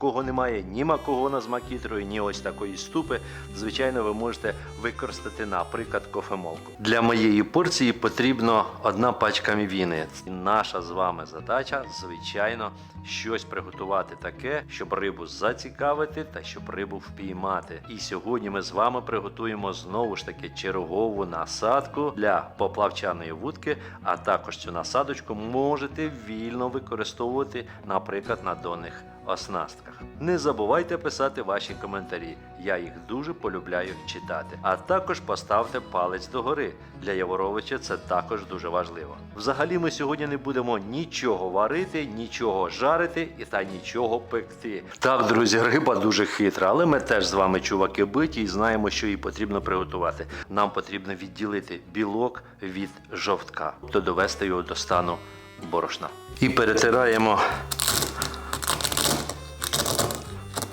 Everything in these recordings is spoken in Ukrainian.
Кого немає ні макогона з макітрою, ні ось такої ступи, звичайно, ви можете використати, наприклад, кофемолку. Для моєї порції потрібно одна пачка мівіни. Наша з вами задача, звичайно, щось приготувати таке, щоб рибу зацікавити та щоб рибу впіймати. І сьогодні ми з вами приготуємо знову ж таки чергову насадку для поплавчаної вудки, а також цю насадочку можете вільно використовувати, наприклад, на донних оснастках. Не забувайте писати ваші коментарі. Я їх дуже полюбляю читати. А також поставте палець догори. Для Яворовича це також дуже важливо. Взагалі, ми сьогодні не будемо нічого варити, нічого жарити і та нічого пекти. Так, друзі, риба дуже хитра, але ми теж з вами чуваки биті і знаємо, що їй потрібно приготувати. Нам потрібно відділити білок від жовтка, тобто довести його до стану борошна. І перетираємо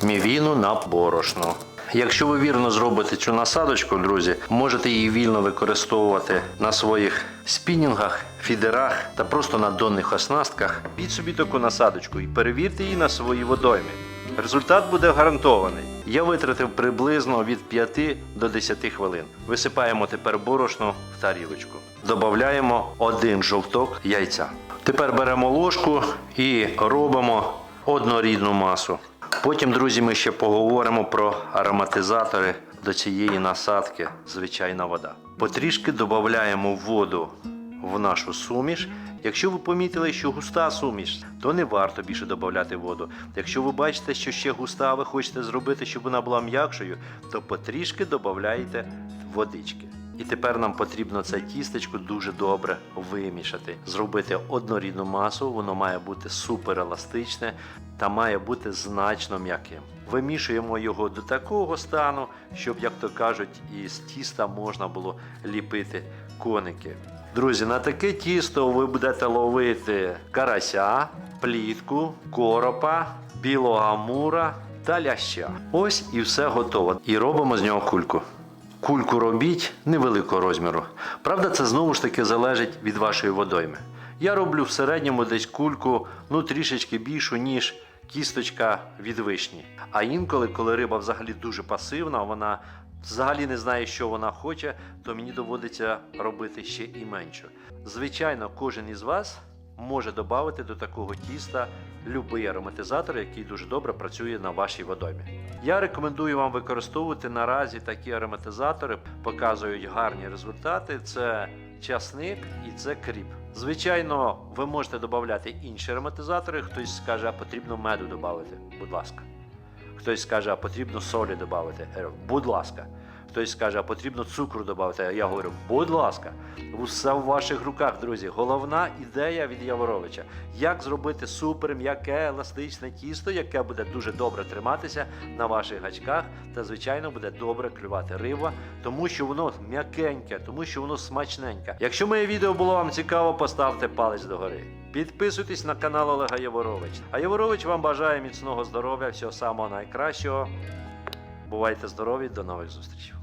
мівіну на борошно. Якщо ви вірно зробите цю насадочку, друзі, можете її вільно використовувати на своїх спінінгах, фідерах та просто на донних оснастках. Під собі таку насадочку і перевірте її на своїй водоймі. Результат буде гарантований. Я витратив приблизно від 5 до 10 хвилин. Висипаємо тепер борошно в тарілочку. Додаємо один жовток яйця. Тепер беремо ложку і робимо однорідну масу. Потім, друзі, ми ще поговоримо про ароматизатори до цієї насадки, звичайна вода. Потрішки додаємо воду в нашу суміш. Якщо ви помітили, що густа суміш, то не варто більше додати воду. Якщо ви бачите, що ще густа, ви хочете зробити, щоб вона була м'якшою, то потрішки додаєте водички. І тепер нам потрібно це тістечко дуже добре вимішати, зробити однорідну масу, воно має бути супер еластичне та має бути значно м'яким. Вимішуємо його до такого стану, щоб, як то кажуть, із тіста можна було ліпити коники. Друзі, на таке тісто ви будете ловити карася, плітку, коропа, білого амура та ляща. Ось і все готово. І робимо з нього кульку. Кульку робіть невеликого розміру. Правда, це знову ж таки залежить від вашої водойми. Я роблю в середньому десь кульку ну трішечки більшу, ніж кісточка від вишні. А інколи, коли риба взагалі дуже пасивна, вона взагалі не знає, що вона хоче, то мені доводиться робити ще і менше. Звичайно, кожен із вас може додати до такого тіста будь-який ароматизатор, який дуже добре працює на вашій водоймі. Я рекомендую вам використовувати наразі такі ароматизатори, показують гарні результати. Це часник і це кріп. Звичайно, ви можете додати інші ароматизатори. Хтось скаже, а потрібно меду додати. Будь ласка. Хтось скаже, а потрібно солі додати. Будь ласка. Хтось скаже, а потрібно цукру додати. Я говорю, будь ласка, все в ваших руках, друзі. Головна ідея від Яворовича. Як зробити супер м'яке еластичне тісто, яке буде дуже добре триматися на ваших гачках, та звичайно буде добре клювати риба, тому що воно м'якеньке, тому що воно смачненьке. Якщо моє відео було вам цікаво, поставте палець догори. Підписуйтесь на канал Олега Яворович. А Яворович вам бажає міцного здоров'я, всього самого найкращого. Бувайте здорові, до нових зустрічей.